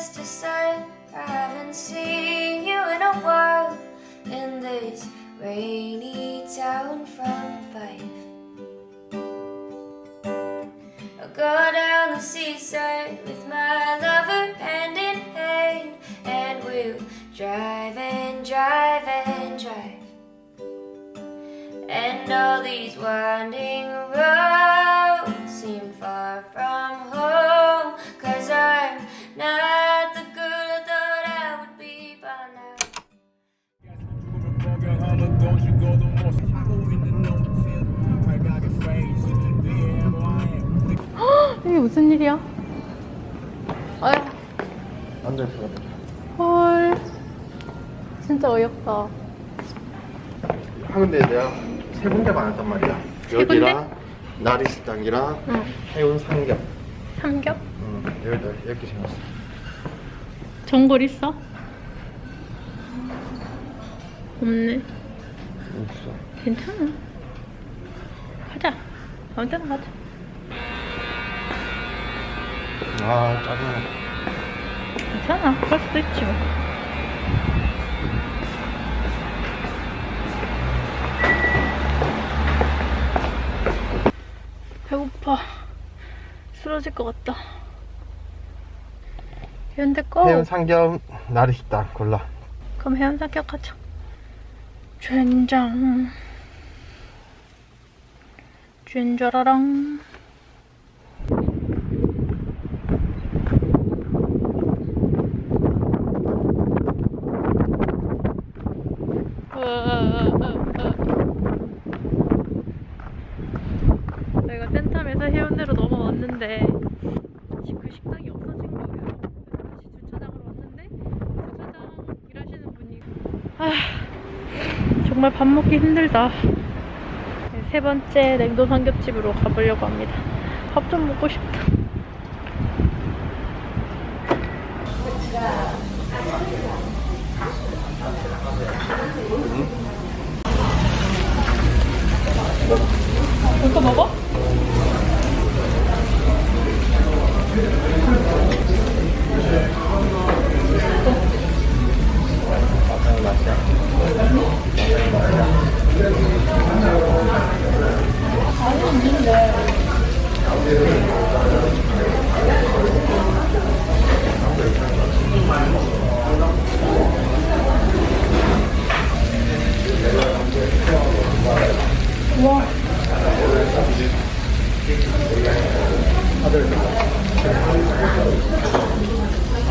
Mr. Sun. I haven't seen you in a while in this rainy town from Fife. I'll go down the seaside with my lover hand in hand, and we'll drive and drive and drive. And all these winding roads 무슨 일이야? 아휴, 앉아있어 헐. 진짜 어이없다. 하는데 내가 세 군데만 했단 말이야 여기랑 나리스탕이랑 응. 해운 삼겹 삼겹? 응 여기다 이렇게 생겼어 전골 있어? 없네. 없어 괜찮아. 가자. 아무 데나 가자. 아 짜증나 괜찮아. 그럴 수도 있지 뭐. 배고파. 쓰러질 것 같다. 현대 거. 해운 삼겹 나리스탕 골라 그럼 해운 사격하자. 젠장. 젠자라랑. 저희가 센텀에서 해운대로 넘어왔는데 지금 그 식당이 없어진 거예요. 그래서 다시 주차장으로 왔는데 주차장 일하시는 분이 아 정말 밥 먹기 힘들다. 네, 세 번째 냉동 삼겹집으로 가보려고 합니다. 밥 좀 먹고 싶다. 이거 먹어?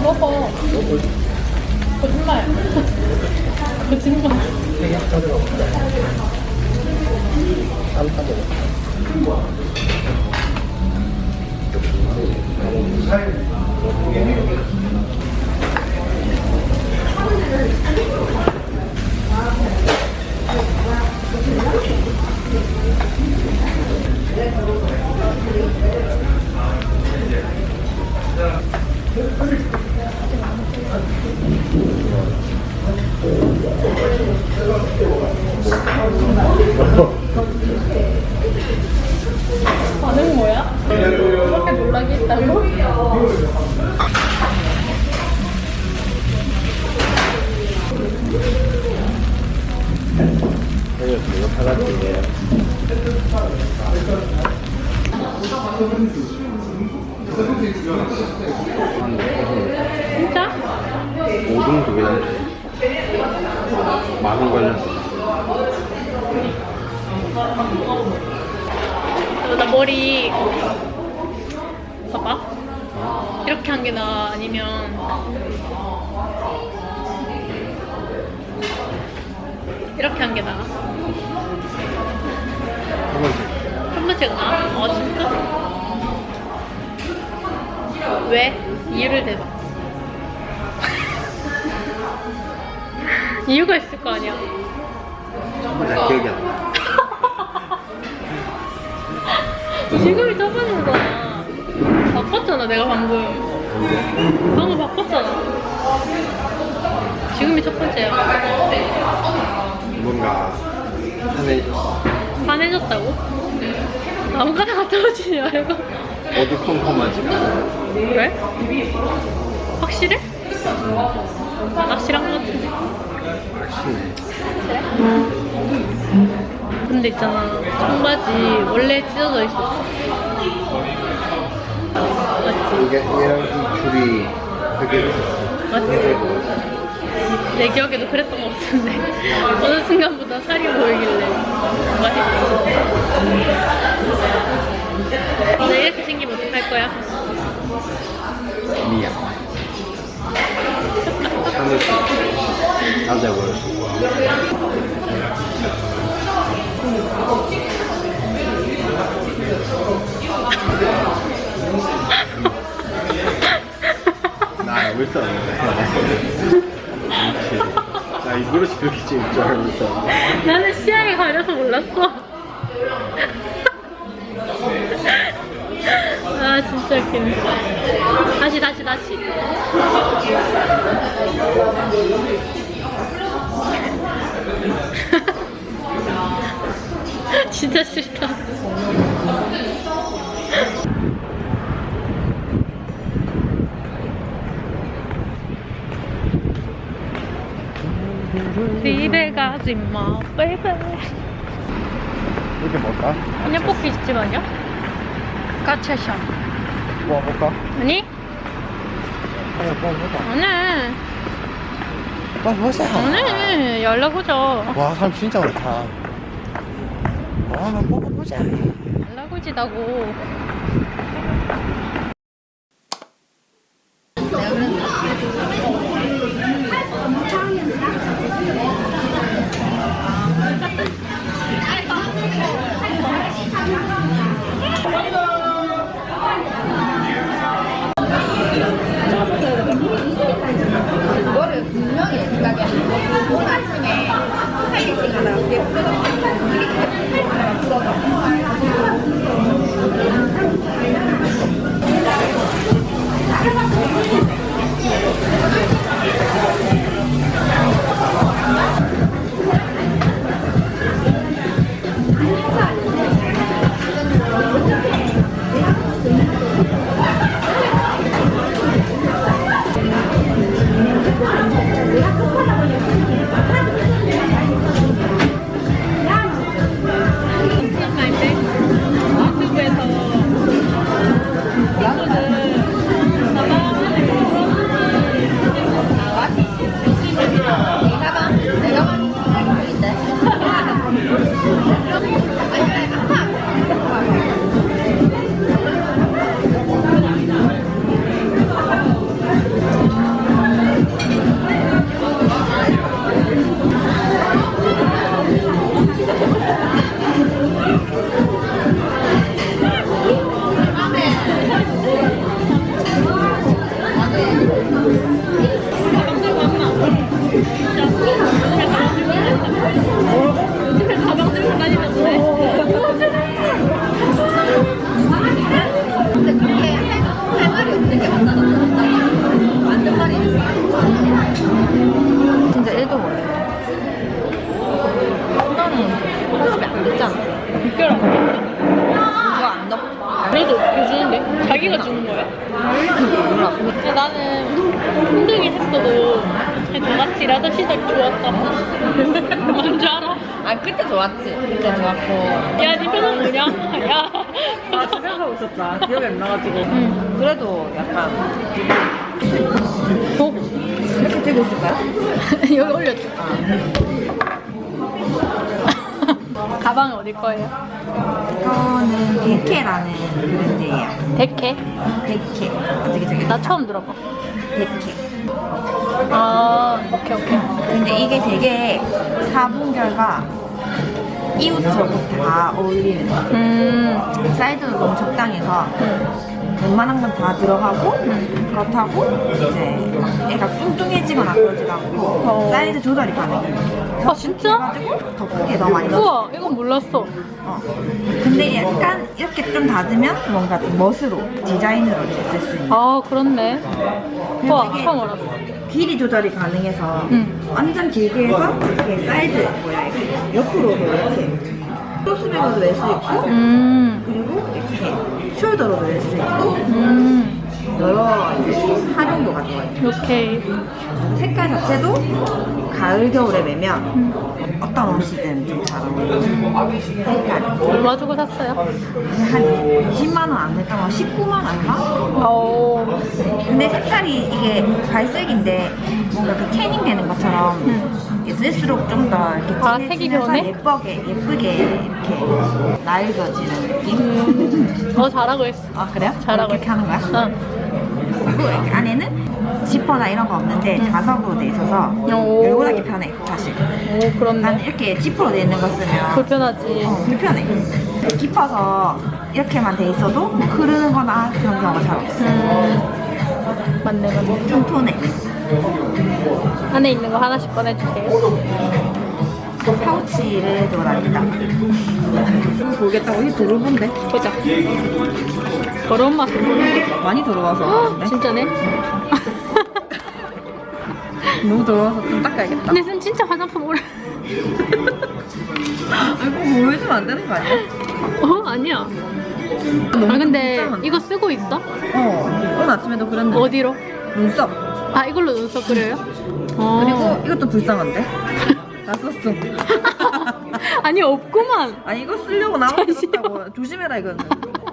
먹어. 거짓말. 거짓말. 반응 진짜? 5등 두 개랑 만원 걸렸어 어, 나 머리 봐봐 이렇게 한 게 나아 아니면 이렇게 한 게 나아 한 번째 첫 번째가 나아? 아 진짜? 왜? 이유를 대봐. 이유가 있을 거 아니야. 나 기억이 안 나. 지금이 첫 번째잖아 바꿨잖아 내가 방금. 방금 바꿨잖아. 지금이 첫 번째야. 뭔가 한해. 환해졌다고? 아무거나 갖다 놓지 말고 어디 컴컴하지가 않아 왜? 확실해? 안 확실한 것 같은데. 근데 있잖아 청바지 원래 찢어져 있었어. 맞지? 이게 얘랑 이 줄이 되게 맞지? 내 기억에도 그랬던 것 같은데 어느 순간보다 살이 보이길래 맛있어. 남자 보여. 나 돼. 나 일부러 그렇게 찍을 줄 알면서. 나는 시야에 가려서 몰랐어. 아 진짜 웃기네. 다시 다시 다시. 진짜 싫다. 집에 가지 마, baby. 이렇게 먹을까? 그냥 뽑기 집 아니야? 가차샵. 뽑아볼까? 아니? 그래, 뽑아보자. 아니. 뽑아보자. 아니. 연락 오죠. 와, 사람 진짜 많다. 와, 한번 뽑아보자. 연락 오지다고. 그때 좋았고. 야, 니 표정 뭐냐? 야. 아, 생각하고 있었다. 기억이 안 나가지고. 응. 그래도 약간 어? 이렇게 들고 있을까요? 여기 올려줘. 가방은 어디 거예요? 이거는 데케라는 브랜드예요. 데케? 데케. 어떻게 저기 나 처음 들어봐. 데케. 아, 오케이, 오케이. 근데 이게 되게 사분결과 이웃저웃 다 어울리는 거. 음, 사이즈도 너무 적당해서 음. 웬만한 건 다 들어가고 그렇다고 이제 막 애가 뚱뚱해지거나 그러지도 않고 어. 사이즈 조절이 가능해. 아, 진짜? 그래가지고 더 크게 더 많이 넣어. 우와, 이건 몰랐어. 어. 근데 약간 이렇게 좀 닫으면 뭔가 좀 멋으로 디자인으로 이렇게 쓸 수 있는. 아, 그렇네. 우와, 처음 알았어. 길이 조절이 가능해서 응. 완전 길게 해서 이렇게 사이드 뭐야 이렇게 옆으로도 이렇게 크로스백으로도 낼 수 있고 음, 그리고 이렇게 숄더로도 낼 수 있고 음. 여러 이제 활용도가 좋아요. 오케이. 색깔 자체도 가을 겨울에 매면 어떤 옷이든 좀 잘 어울려요. 색깔 얼마 주고 샀어요? 한 20만 원안거 19만 원인가? 오. 근데 색깔이 이게 갈색인데 뭔가 그 캐닝 되는 것처럼 쓸수록 좀 더 이렇게 아, 색이 진해지면서 변해? 예쁘게 예쁘게 이렇게 낡아지는 느낌? 음. 어, 잘하고 있어. 아 그래요? 잘하고 이렇게 하는 거야? 응. 그리고 여기 안에는 지퍼나 이런 거 없는데 자석으로 돼 있어서 오. 닫기 편해 사실 오, 난 그렇네. 이렇게 지퍼로 돼 있는 거 쓰면 불편하지. 어, 불편해 깊어서 이렇게만 돼 있어도 뭐 흐르는 거나 그런 경우가 잘 없어 음. 맞네, 맞네. 튼튼해 안에 있는 거 하나씩 꺼내주세요. 파우치를 다닙니다 이거 보겠다고 이 들어본데 보자. 더러운 모르겠다. 많이 들어와서 그런데 진짜네? 너무 더러워서 좀 닦아야겠다 근데 선 진짜 화장품 오래. 이거 보여주면 안 되는 거 아니야? 어? 아니야. 아, 근데? 이거 쓰고 있어? 어 오늘 아침에도 그랬는데 어디로? 눈썹 아, 이걸로 눈썹 그려요? 어. 그리고 이것도 불쌍한데 다 썼어 아니, 없구만. 아니 이거 쓰려고 나만 썼다고 조심해라 이거는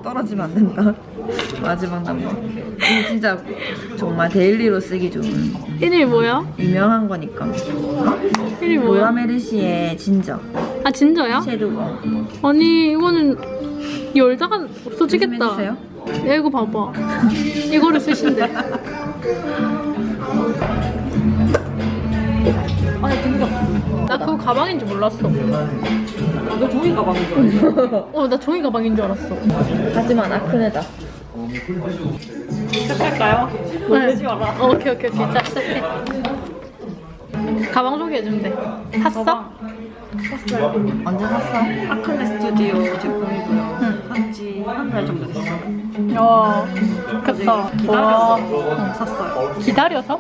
떨어지면 안 된다 마지막 남은 이거 진짜 정말 데일리로 쓰기 좋은 이름이 뭐야? 유명한 거니까 이름이 뭐야? 로라메르시의 진저 아, 진저야? 섀도우 어. 아니, 이거는 열다가 없어지겠다. 조심해주세요. 야, 이거 봐봐. 이거를 쓰신대. 아니 진짜 나 그거 가방인 줄 몰랐어. 너 종이 가방인 줄 알았어 어, 나 종이 가방인 줄 알았어. 하지만 아크네다 시작할까요? 놀리지 마라. 어, 오케이, 오케이, 오케이. 자, 시작해. 가방 소개해주면 돼. 샀어? 언제 샀어? 아크네 스튜디오 제품이고요. 산지 한 달 정도 됐어요. 와, 좋겠다. 와, 기다렸어. 샀어요. 기다려서?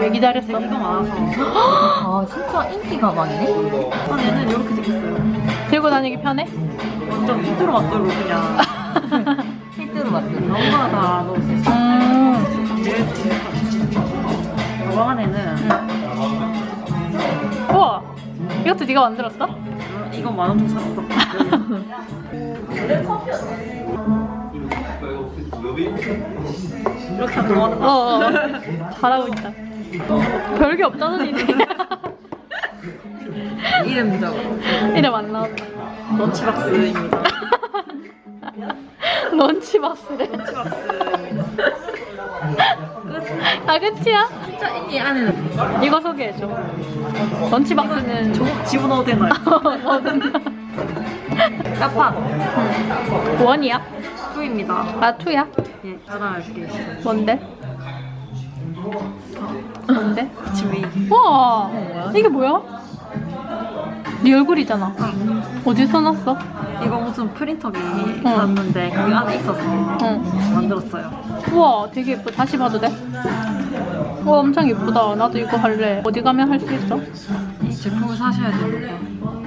왜 기다렸어? 이거 많아서. 아 진짜 인기 가방이네 아, 얘는 이렇게 생겼어요. 들고 다니기 편해? 완전 밑으로 맞도록 그냥 필드로 만든 아무거나 다 넣을 수 있어요. 음. 가방 안에는 우와, 이것도 네가 만들었어? 이거 만원좀 샀어. 이렇게 하는 어, 어. 잘하고 있다. 별게 없다더니 이름 적어 이름 안 나왔다. 런치박스입니다. 런치박스래. 런치박스입니다. 아, 끝이야? 이 안에는 이거 소개해줘. 런치박스는 집어넣어도 되나요? 뭐든. 까판 원이야? 투입니다. 아, 투야? 예, 자랑할 게 있어요. 뭔데? 뭔데? 지위. 우와, 이게 뭐야? 네 얼굴이잖아. 어디서 놨어? 이거 무슨 프린터기 샀는데 거기 안에 있어서 응. 만들었어요. 우와, 되게 예뻐. 다시 봐도 돼? 우와, 엄청 예쁘다. 나도 이거 할래. 어디 가면 할 수 있어? 이 제품을 사셔야 됩니다.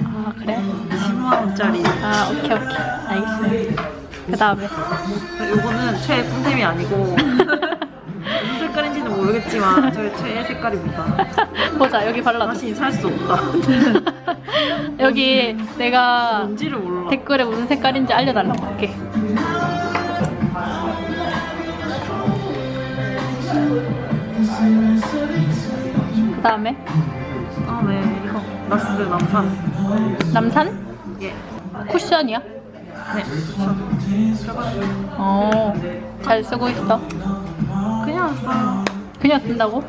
아, 그래? 10만 원짜리. 아, 오케이, 오케이. 알겠습니다. 그 다음에. 이거는 최애 품템이 아니고 무슨 색깔인지는 모르겠지만 저의 최애 색깔입니다. 보자, 여기 발라줘. 다시 살 수 없다. 여기 내가 뭔지를 몰라. 댓글에 무슨 색깔인지 알려달라고 할게. 그 다음에 아, 네. 이거 나스 남산. 남산? 예. 쿠션이야? 네. 어, 잘 쓰고 있어. 그냥 써요. 그냥 쓴다고?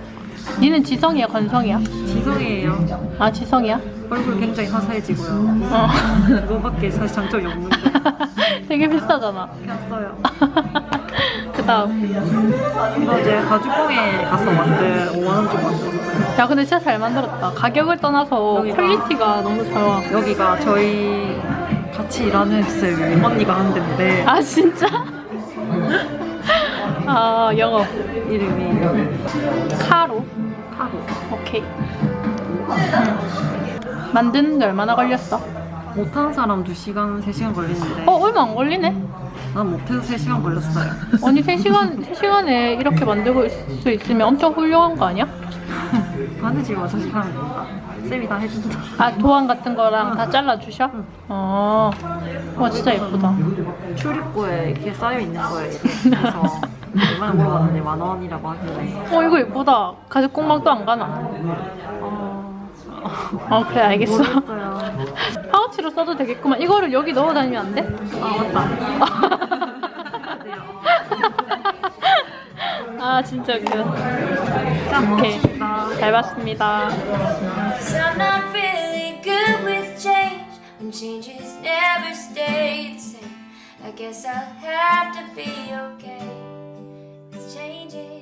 니는 지성이야, 건성이야? 지성이에요. 아, 지성이야? 얼굴 굉장히 화사해지고요. 어. 그거밖에 사실 장점이 없는데 되게 비싸잖아. 그냥 써요. 이거 이제 가죽공예 가서 만든 5만 원좀 만들었어요. 야, 근데 진짜 잘 만들었다. 가격을 떠나서 여기가- 퀄리티가 너무 좋아. 여기가 저희 같이 일하는 쌤 언니가 한 데인데 아, 진짜? 아, 영어. 이름이 카로. 카로. 오케이. 만드는 데 얼마나 걸렸어? 못하는 사람 2시간, 3시간 걸리는데 어, 얼마 안 걸리네? 난 못해서 3시간 걸렸어요. 아니 3시간, 3시간에 이렇게 만들고 있을 수 있으면 엄청 훌륭한 거 아니야? 바느질 와서 시간을 된다. 쌤이 다 해준다. 아 도안 같은 거랑 다 잘라주셔? 어. 와 진짜 예쁘다. 출입구에 이렇게 쌓여 있는 거에 그래서 얼마나 물어봤는데 만 원이라고 하길래 어 이거 예쁘다. 가죽 공방도 안 가나? 어... 어 그래 알겠어. 모르겠어요. 파우치로 써도 되겠구만. 이거를 여기 넣어 다니면 안 돼? 아 맞다. 아 진짜 웃겨. 짠 오케이. 잘 봤습니다. Cause I'm not really good with change when changes never stay the same. I guess I'll have to be okay with changing.